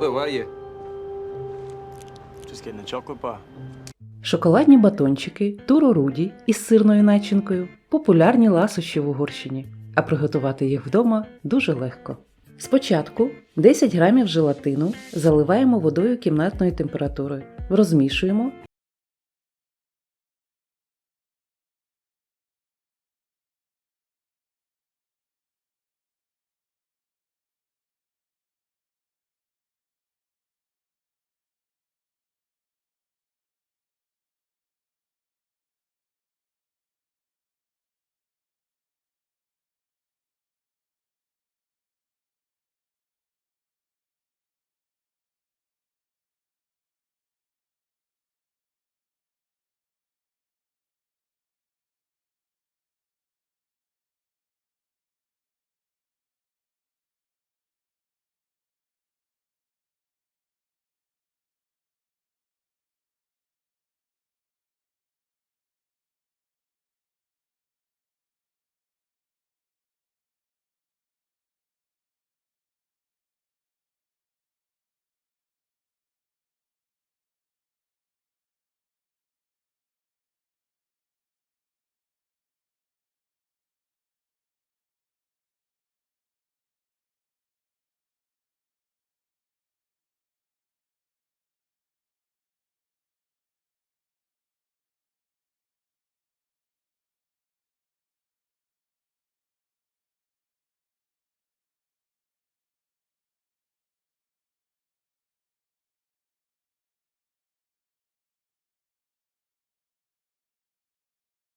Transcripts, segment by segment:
Буває. Just getting a chocolate bar. Шоколадні батончики, туроруді із сирною начинкою популярні ласощі в Угорщині, а приготувати їх вдома дуже легко. Спочатку 10 грамів желатину заливаємо водою кімнатної температури, розмішуємо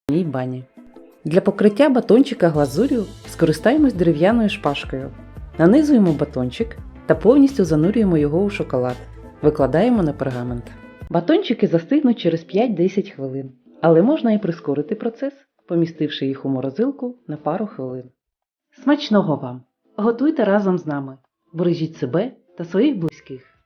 ній бані. Для покриття батончика глазур'ю скористаємось дерев'яною шпажкою. Нанизуємо батончик та повністю занурюємо його у шоколад. Викладаємо на пергамент. Батончики застигнуть через 5-10 хвилин, але можна і прискорити процес, помістивши їх у морозилку на пару хвилин. Смачного вам! Готуйте разом з нами. Бережіть себе та своїх близьких.